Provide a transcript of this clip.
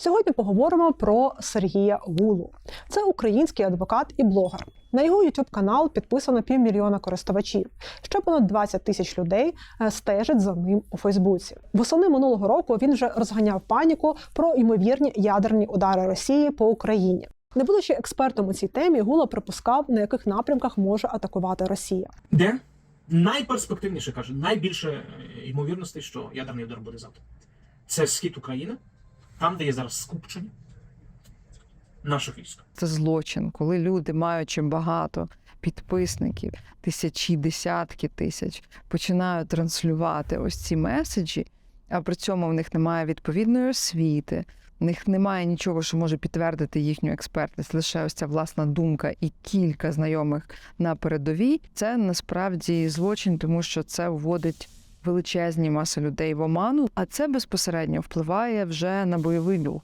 Сьогодні поговоримо про Сергія Гулу. Це український адвокат і блогер. На його youtube канал підписано півмільйона користувачів. Ще понад 20 тисяч людей е, стежать за ним у Фейсбуці. Восени минулого року він вже розганяв паніку про ймовірні ядерні удари Росії по Україні. Не будучи експертом у цій темі, Гула припускав, на яких напрямках може атакувати Росія. Де найперспективніше каже, найбільше е, ймовірностей, що ядерний удар буде завтра. Це схід України, там, де є зараз скупчення наших військ. Це злочин, коли люди, маючи багато підписників, тисячі, десятки тисяч, починають транслювати ось ці меседжі, а при цьому в них немає відповідної освіти, в них немає нічого, що може підтвердити їхню експертність, лише ось ця власна думка і кілька знайомих на передовій. Це насправді злочин, тому що це вводить величезні маси людей в оману, а це безпосередньо впливає вже на бойовий дух.